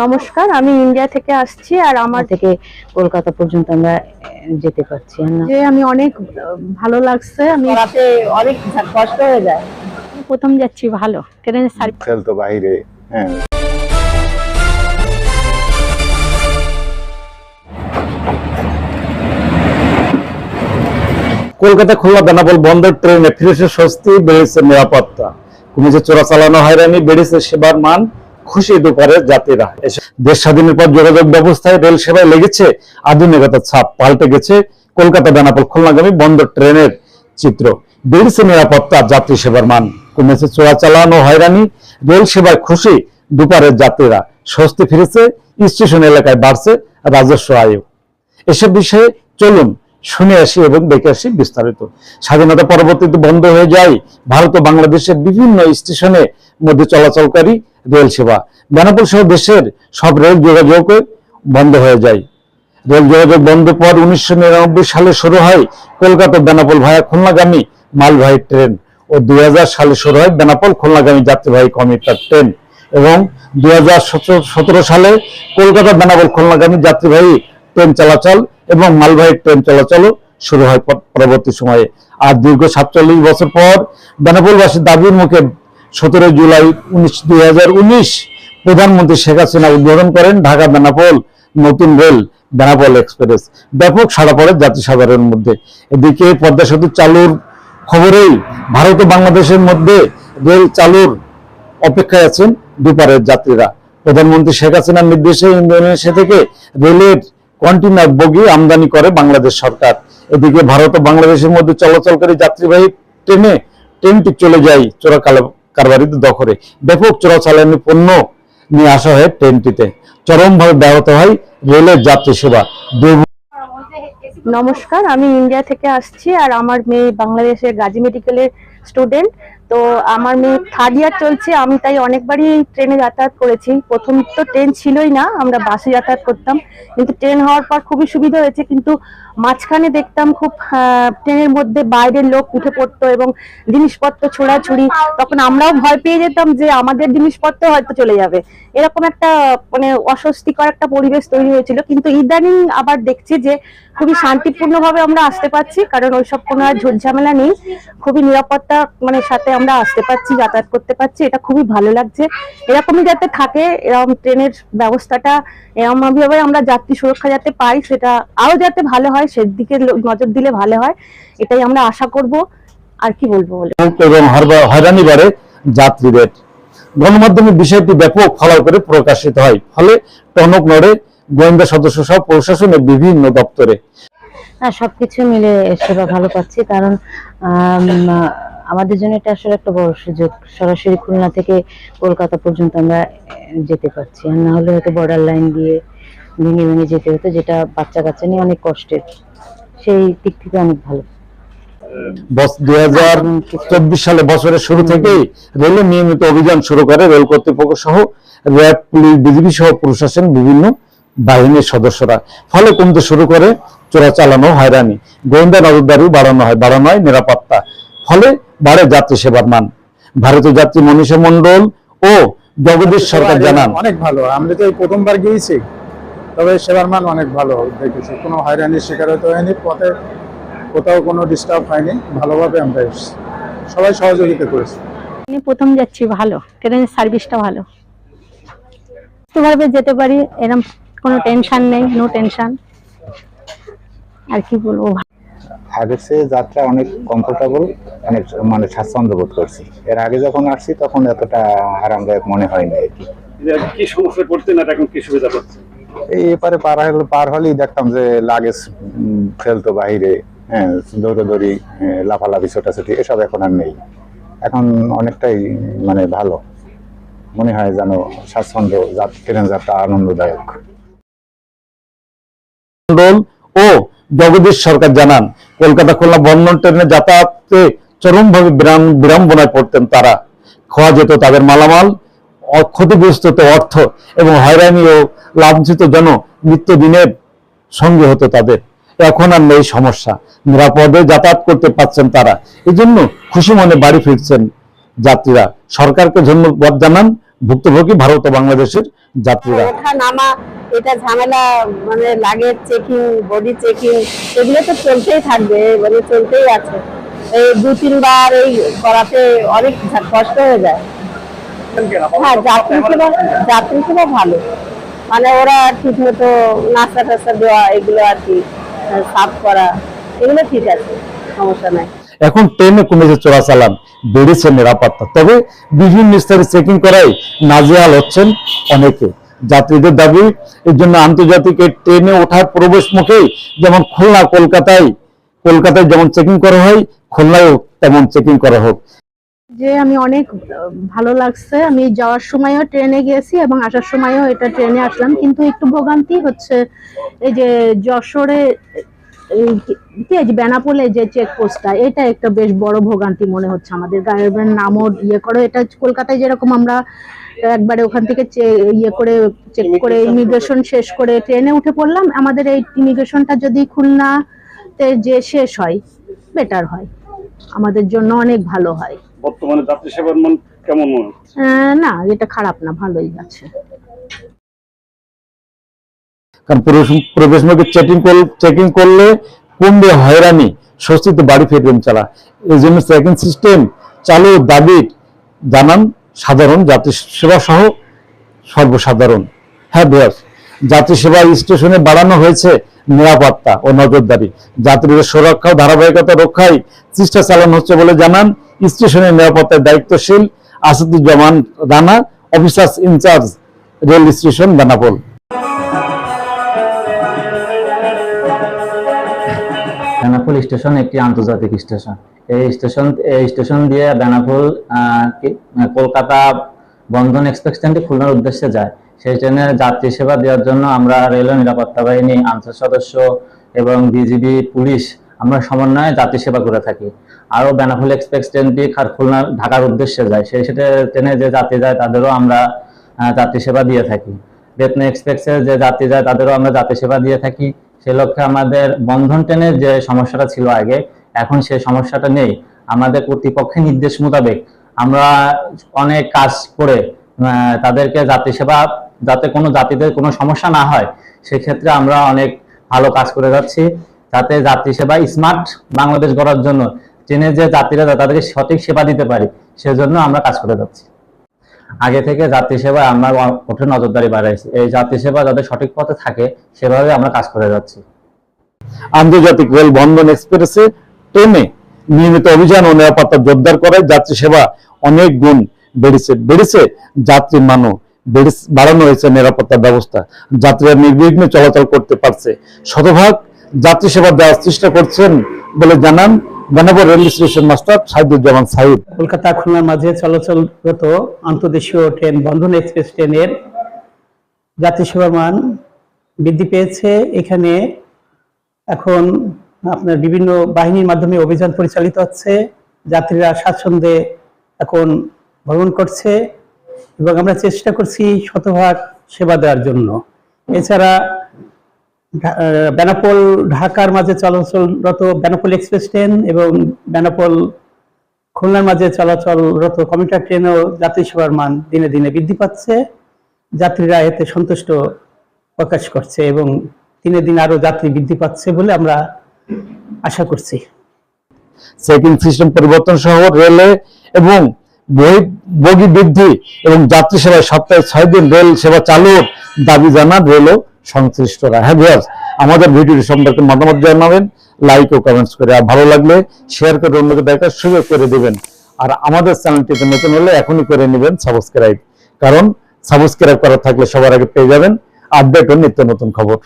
নমস্কার আমি ইন্ডিয়া থেকে আসছি আর আমার থেকে কলকাতা পর্যন্ত আমরা যেতে পারছি যে আমি অনেক ভালো লাগছে আমি অনেক কষ্ট হয়ে যায়। প্রথম যাচ্ছি ভালো। ট্রেনের সার্ভিস খেলতো বাইরে হ্যাঁ। কলকাতা খুলনা বেনাপোল বন্দর ট্রেনে ফিরেছে স্বস্তি বেড়েছে নিরাপত্তা। কমেছে চোরাচালানো হয়রানি বেড়েছে সেবার মান। খুশি দুপারে যাত্রীরা। দেশ স্বাধীনের পর যোগাযোগ ব্যবস্থায় রেল সেবায় লেগেছে আধুনিকতার ছাপ, পাল্টে গেছে কলকাতা, বেনাপোল, খুলনাগামী বন্দর ট্রেনের চিত্র। বেড়েছে নিরাপত্তা, যাত্রী সেবার মান কমেছে চোরাচালানো হয়রানি। রেল সেবায় খুশি দুপারের যাত্রীরা। স্বস্তি ফিরেছে, স্টেশন এলাকায় বাড়ছে রাজস্ব আয়ু। এসব বিষয়ে চলুন শুনে আসি এবং দেখে আসি বিস্তারিত। স্বাধীনতা পরবর্তীতে বন্ধ হয়ে যায়। ভারত ও বাংলাদেশের বিভিন্ন স্টেশনে মধ্যে চলাচলকারী রেল সেবা। বেনাপোল সহ দেশের সব রেল যোগাযোগ বন্ধ হয়ে যায়। রেল যোগাযোগ বন্ধ পর উনিশশো নিরানব্বই সালে শুরু হয় কলকাতা বেনাপোল ভায়া খুলনাগামী মালবাহী ট্রেন ও দু হাজার সালে শুরু হয় বেনাপোল খুলনাগামী যাত্রীবাহী কমিউটার ট্রেন এবং দু দুই সালে কলকাতা বেনাপোল খুলনাগামী যাত্রীবাহী ট্রেন চলাচল এবং মালবাহী ট্রেন চলাচলও শুরু হয় পর- পরবর্তী সময়ে। আর দীর্ঘ সাতচল্লিশ বছর পর বেনাপোলবাসীর দাবির মুখে সতেরো জুলাই উনিশ প্রধানমন্ত্রী শেখ হাসিনা উদ্বোধন করেন ঢাকা বেনাপোল নতুন রেল বেনাপোল এক্সপ্রেস। ব্যাপক সাড়া পড়ে যাত্রী সাধারণের মধ্যে। এদিকে পদ্মা সেতু চালুর খবরেই ভারত ও বাংলাদেশের মধ্যে রেল চালুর অপেক্ষায় আছেন দুপারের যাত্রীরা। প্রধানমন্ত্রী শেখ হাসিনার নির্দেশে ইন্দোনেশিয়া থেকে রেলের কন্টেনার বগি আমদানি করে বাংলাদেশ সরকার। এদিকে ভারত ও বাংলাদেশের মধ্যে চলাচলকারী যাত্রীবাহী ট্রেনে ট্রেনটি চলে যায় চোরা কালা- কারবারিদের দখলে ব্যাপক চোরাচালানি পণ্য নিয়ে আসা হয় ট্রেনটিতে। চরমভাবে ব্যাহত হয় রেলের যাত্রী সেবা। নমস্কার, আমি ইন্ডিয়া থেকে আসছি আর আমার মেয়ে বাংলাদেশের গাজী মেডিকেলের স্টুডেন্ট। তো আমার মেয়ে থার্ড ইয়ার চলছে, আমি তাই অনেকবারই ট্রেনে যাতায়াত করেছি। প্রথম তো ট্রেন ছিলই না, আমরা বাসে যাতায়াত করতাম। কিন্তু ট্রেন হওয়ার পর খুবই সুবিধা হয়েছে, কিন্তু মাঝখানে দেখতাম খুব ট্রেনের মধ্যে বাইরের লোক উঠে পড়তো এবং জিনিসপত্র ছোড়াছুড়ি, তখন আমরাও ভয় পেয়ে যেতাম যে আমাদের জিনিসপত্র হয়তো চলে যাবে। এরকম একটা মানে অস্বস্তিকর একটা পরিবেশ তৈরি হয়েছিল। কিন্তু ইদানিং আবার দেখছি যে খুবই শান্তিপূর্ণভাবে আমরা আসতে পারছি, কারণ ওইসব কোনো আর ঝামেলা নেই। খুবই নিরাপত্তা মানে সাথে আমরা আসতে পারছি যাতায়াত করতে পারছি এটা খুবই ভালো লাগছে। এরকমই যাতে থাকে এরকম ট্রেনের ব্যবস্থাটা এরকম ভাবে আমরা যাত্রী সুরক্ষা যাতে পাই সেটা আরও যাতে ভালো হয় সেদিকে নজর দিলে ভালো হয় এটাই আমরা আশা করব। আর কি বলব বলে? এবং হয়রানি বাড়ে যাত্রীদের গণমাধ্যমে বিষয়টি ব্যাপক ফলাও করে প্রকাশিত হয়। ফলে টনক নড়ে গোয়েন্দা সদস্য সহ প্রশাসনের বিভিন্ন দপ্তরে। হ্যাঁ সবকিছু মিলে সেবা ভালো পাচ্ছি কারণ আমাদের জন্য এটা আসলে একটা বড় সুযোগ। সরাসরি খুলনা থেকে কলকাতা পর্যন্ত আমরা যেতে পারছি। আর না হলে হয়তো বর্ডার লাইন দিয়ে ভেঙে ভেঙে যেতে হতো যেটা বাচ্চা কাচ্চা নিয়ে অনেক কষ্টের। সেই দিক থেকে অনেক ভালো। দুই সালে বছরের শুরু থেকেই রেলের নিয়মিত অভিযান শুরু করে রেল কর্তৃপক্ষ সহ র্যাব পুলিশ বিজিবি সহ প্রশাসন বিভিন্ন বাহিনীর সদস্যরা। ফলে কমতে শুরু করে চোরা চালানো হয়রানি। গোয়েন্দা নজরদারি বাড়ানো হয় বাড়ানো হয় নিরাপত্তা। ফলে বাড়ে যাত্রী সেবার মান। ভারতীয় যাত্রী মনীষা মন্ডল ও জগদীশ সরকার জানান। অনেক ভালো। আমরা তো এই প্রথমবার গিয়েছি। তবে সেবার মান অনেক ভালো দেখেছি। কোনো হয়রানির শিকার হতে হয়নি পথে কোথাও কোনো ডিস্টার্ব হয়নি। ভালোভাবে আমরা এসেছি। সবাই সহযোগিতা করেছি। আমি প্রথম যাচ্ছি ভালো। ট্রেনের সার্ভিসটা ভালো। সুস্থভাবে যেতে পারি এরকম কোনো টেনশন নেই নো টেনশন আর কি বলব? আগের চেয়ে যাত্রা অনেক কমফোর্টেবল অনেক মানে স্বাচ্ছন্দ্য বোধ করছি। এর আগে যখন আসছি তখন এতটা আরামদায়ক মনে হয়নি আর কি। কি সমস্যায় পড়তেন আর এখন কি সুবিধা পাচ্ছেন? এই এপারে পার হলে পার হলেই দেখতাম যে লাগেজ ফেলতো বাইরে হ্যাঁ দৌড়োদৌড়ি লাফালাফি ছোটাছুটি এসব এখন আর নেই। এখন অনেকটাই মানে ভালো। মনে হয় যেন স্বাচ্ছন্দ্য ট্রেন যাত্রা আনন্দদায়ক। ও জগদীশ সরকার জানান, কলকাতা খুলনা বন্ধন ট্রেনে যাতায়াতে চরমভাবে বিড়ম্বনায় পড়তেন তারা। খোয়া যেত তাদের মালামাল ক্ষতিগ্রস্ত অর্থ এবং হয়রানি ও লাঞ্ছিত জন নিত্যদিনের সঙ্গে হতো তাদের। এখন আর নেই সমস্যা। নিরাপদে যাতায়াত করতে পারছেন তারা। এই জন্য খুশি মনে বাড়ি ফিরছেন যাত্রীরা। সরকারকে ধন্যবাদ জানান। ভুক্তভোগী ভারত ও বাংলাদেশের যাত্রীরা। এটা ঝামেলা মানে লাগে চেকিং বডি চেকিং এগুলো তো চলতেই থাকবে মানে চলতেই আছে। এই দু, তিনবার এই করাতে অনেক কষ্ট হয়ে যায়। হ্যাঁ যাত্রী সেবা যাত্রী সেবা ভালো। মানে ওরা ঠিক মতো নাস্তা টাস্তা দেওয়া, এগুলো আর কি সাফ করা, এগুলো ঠিক আছে, সমস্যা নাই। এখন ট্রেনে কমেছে চোরাচালান, বেড়েছে নিরাপত্তা। তবে বিভিন্ন স্তরে চেকিং করাই নাজেহাল হচ্ছেন অনেকে। যাত্রীদের দাবি, এর জন্য আন্তর্জাতিক ট্রেনে ওঠার প্রবেশ মুখে যেমন খুলনা, কলকাতায় কলকাতায় যেমন চেকিং করা হয়, খুলনায়ও তেমন চেকিং করা হোক। যে আমি অনেক ভালো লাগছে। আমি যাওয়ার সময়ও ট্রেনে গিয়েছি এবং আসার সময়ও এটা ট্রেনে আসলাম। কিন্তু একটু ভোগান্তি হচ্ছে। এই যে যশোরে এই কি বেনাপোলে যে চেক পোস্টটা এটা একটা বেশ বড় ভোগান্তি মনে হচ্ছে আমাদের গাড়ির নামও ইয়ে করো এটা কলকাতায় যেরকম আমরা একবারে ওখান থেকে ইয়ে করে চেক করে ইমিগ্রেশন শেষ করে ট্রেনে উঠে পড়লাম। আমাদের এই ইমিগ্রেশনটা যদি খুলনাতে যে শেষ হয় বেটার হয়। আমাদের জন্য অনেক ভালো হয়। বর্তমানে যাত্রী সেবার মান কেমন মনে না এটা খারাপ না ভালোই আছে। কারণ প্রবেশ- মুখে চেকিং চেকিং করলে কমবে হয়রানি, স্বস্তিতে বাড়ি ফিরবেন চালা এই জন্য চেকিং সিস্টেম চালু দাবি জানান সাধারণ যাত্রী সেবা সহ সর্বসাধারণ। হ্যাঁ বেশ যাত্রী সেবা স্টেশনে বাড়ানো হয়েছে নিরাপত্তা ও নজরদারি। যাত্রীদের সুরক্ষা ও ধারাবাহিকতা রক্ষায় চেষ্টা চালানো হচ্ছে বলে জানান স্টেশনের নিরাপত্তায় দায়িত্বশীল Asaduzzaman Rana, officers in charge, rail station Benapole. Benapole station একটি আন্তর্জাতিক স্টেশন। এই স্টেশন এই স্টেশন দিয়ে আহ, কলকাতা বন্ধন এক্সপ্রেস ট্রেনটি খুলনার উদ্দেশ্যে যায়। সেই ট্রেনে যাত্রী সেবা দেওয়ার জন্য আমরা রেলওয়ে নিরাপত্তা বাহিনী আনসার সদস্য এবং বিজিবি পুলিশ আমরা সমন্বয়ে যাত্রী সেবা করে থাকি। আরও বেনাপোল এক্সপ্রেস ট্রেনটি খুলনা ঢাকার উদ্দেশ্যে যায়। সেই সেটা ট্রেনে যে যাত্রী যায় তাদেরও আমরা যাত্রী সেবা দিয়ে থাকি। বেতনা এক্সপ্রেসে যে যাত্রী যায় তাদেরও আমরা যাত্রী সেবা দিয়ে থাকি। সে লক্ষ্যে আমাদের বন্ধন ট্রেনের যে সমস্যাটা ছিল আগে, এখন সেই সমস্যাটা নেই। আমাদের কর্তৃপক্ষের নির্দেশ মোতাবেক আমরা অনেক কাজ করে তাদেরকে যাত্রী সেবা যাতে কোনো যাত্রীদের কোনো সমস্যা না হয়, সেক্ষেত্রে আমরা অনেক ভালো কাজ করে যাচ্ছি। যাতে যাত্রী সেবা স্মার্ট বাংলাদেশ গড়ার জন্য ট্রেনে যে যাত্রীরা তাদেরকে সঠিক সেবা দিতে পারি, সেজন্য আমরা কাজ করে যাচ্ছি। আগে থেকে যাত্রী সেবায় আমরা কঠোর নজরদারি বাড়াইছি। এই যাত্রী সেবা যাতে সঠিক পথে থাকে, সেভাবে আমরা কাজ করে যাচ্ছি। আন্তর্জাতিক রেল বন্ধন এক্সপ্রেসে ট্রেনে নিয়মিত অভিযান ও নিরাপত্তা জোরদার করায় যাত্রী সেবা অনেক গুণ বেড়েছে। বেড়েছে যাত্রী মানও বাড়ানো হয়েছে নিরাপত্তা ব্যবস্থা। যাত্রীরা নির্বিঘ্নে চলাচল করতে পারছে। শতভাগ যাত্রী সেবা দেওয়ার চেষ্টা করছেন বলে জানান Benapole rail station master Shahiduzzaman Shahid Kolkata খুলনার মাঝে চলাচলরত আন্তর্দেশীয় ট্রেন বন্ধন এক্সপ্রেস ট্রেনের যাত্রী সেবার মান বৃদ্ধি পেয়েছে। এখানে এখন আপনার বিভিন্ন বাহিনীর মাধ্যমে অভিযান পরিচালিত হচ্ছে। যাত্রীরা স্বাচ্ছন্দ্যে এখন ভ্রমণ করছে এবং আমরা চেষ্টা করছি শতভাগ সেবা দেওয়ার জন্য। এছাড়া বেনাপোল, ঢাকার মাঝে চলাচলরত বেনাপোল এক্সপ্রেস ট্রেন এবং বেনাপোল খুলনার মাঝে চলাচলরত কমিউটার ট্রেনেও যাত্রী সেবার মান দিনে দিনে বৃদ্ধি পাচ্ছে। যাত্রীরা এতে সন্তুষ্ট প্রকাশ করছে এবং দিনে দিনে আরও যাত্রী বৃদ্ধি পাচ্ছে বলে আমরা আশা করছি। চেকিং সিস্টেম পরিবর্তন সহ রেলে এবং বগি বৃদ্ধি এবং যাত্রী সেবায় সপ্তাহে ছয় দিন রেল সেবা চালুর দাবি জানান রেল ও সংশ্লিষ্টরা হ্যাঁ ভিয়াস আমাদের ভিডিওটি সম্পর্কে মতামত জানাবেন লাইক ও কমেন্টস করে। আর ভালো লাগলে শেয়ার করে অন্যকে দেখার সুযোগ করে দেবেন। আর আমাদের চ্যানেলটিতে নতুন হলে এখনই করে নেবেন সাবস্ক্রাইব কারণ সাবস্ক্রাইব করা থাকলে সবার আগে পেয়ে যাবেন আপডেট ও নিত্য নতুন খবর।